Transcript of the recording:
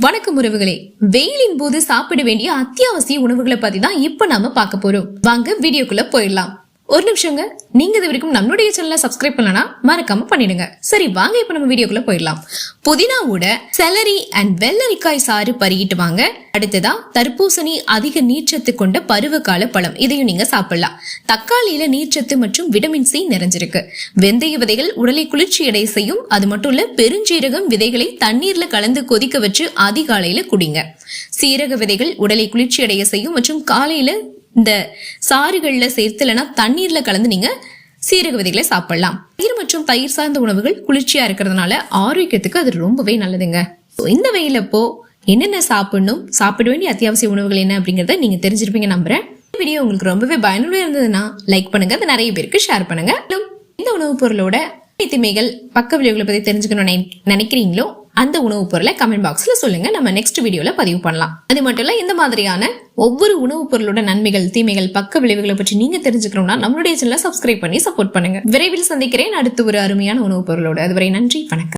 வணக்கம் உறவுகளே. வெயிலின் போது சாப்பிட வேண்டிய அத்தியாவசிய உணவுகளை பத்தி தான் இப்ப நாம பார்க்க போறோம். வாங்க வீடியோக்குள்ள போயிடலாம். ஒரு நிமிஷங்க. நீங்க இது வரைக்கும் நம்மளுடைய சேனலை சப்ஸ்கிரைப் பண்ணலனா மறக்காம பண்ணிடுங்க. சரி வாங்க இப்ப நம்ம வீடியோக்குள்ள போயிடலாம். புதினாவோட செலரி அண்ட் வெள்ளரிக்காய் சாறு பருகிட்டு வாங்க. அடுத்ததா தர்பூசணி அதிக நீர்ச்சத்து கொண்ட பருவகால பழம். இதையும் நீங்க சாப்பிடலாம். தக்காளியில நீர்ச்சத்து மற்றும் விட்டமின் சி நிறைஞ்சிருக்கு. வெந்தய விதைகள் உடலை குளிர்ச்சி அடை செய்யும். அது மட்டும் இல்ல பெருஞ்சீரகம் விதைகளை தண்ணீர்ல கலந்து கொதிக்க வச்சு அதிகாலையில குடிங்க. சீரக விதைகள் உடலை குளிர்ச்சி அடைய செய்யும் மற்றும் காலையில இந்த சாறுகள்ல சேர்த்து இல்லைன்னா தண்ணீர்ல கலந்து நீங்க சீரக விதைகளை சாப்பிடலாம். தயிர் மற்றும் தயிர் சார்ந்த உணவுகள் குளிர்ச்சியா இருக்கிறதுனால ஆரோக்கியத்துக்கு அது ரொம்பவே நல்லதுங்க. இந்த வெயிலப்போ என்னென்ன சாப்பிடணும் சாப்பிட வேண்டிய அத்தியாவசிய உணவுகள் என்ன அப்படிங்கறத நீங்க தெரிஞ்சிருப்பீங்க நம்புறேன். இந்த வீடியோ உங்களுக்கு ரொம்பவே பயனுள்ள இருந்ததுன்னா லைக் பண்ணுங்க அதை நிறைய பேருக்கு ஷேர் பண்ணுங்க. இந்த உணவுப் பொருளோட தீமைகள் பக்க விளைவுகளை பத்தி தெரிஞ்சுக்கணும்னு நினைக்கிறீங்களோ அந்த உணவுப் பொருளை கமெண்ட் பாக்ஸ்ல சொல்லுங்க. நம்ம நெக்ஸ்ட் வீடியோல பதிவு பண்ணலாம். அது மட்டும் இல்ல இந்த மாதிரியான ஒவ்வொரு உணவுப் பொருளோட நன்மைகள் தீமைகள் பக்க விளைவுகளை பற்றி நீங்க தெரிஞ்சுக்கணும்னா நம்மளுடைய சேனலை சப்ஸ்கிரைப் பண்ணி சப்போர்ட் பண்ணுங்க. விரைவில் சந்திக்கிறேன். அடுத்து ஒரு அருமையான உணவுப் பொருளோட. அதுவரை நன்றி வணக்கம்.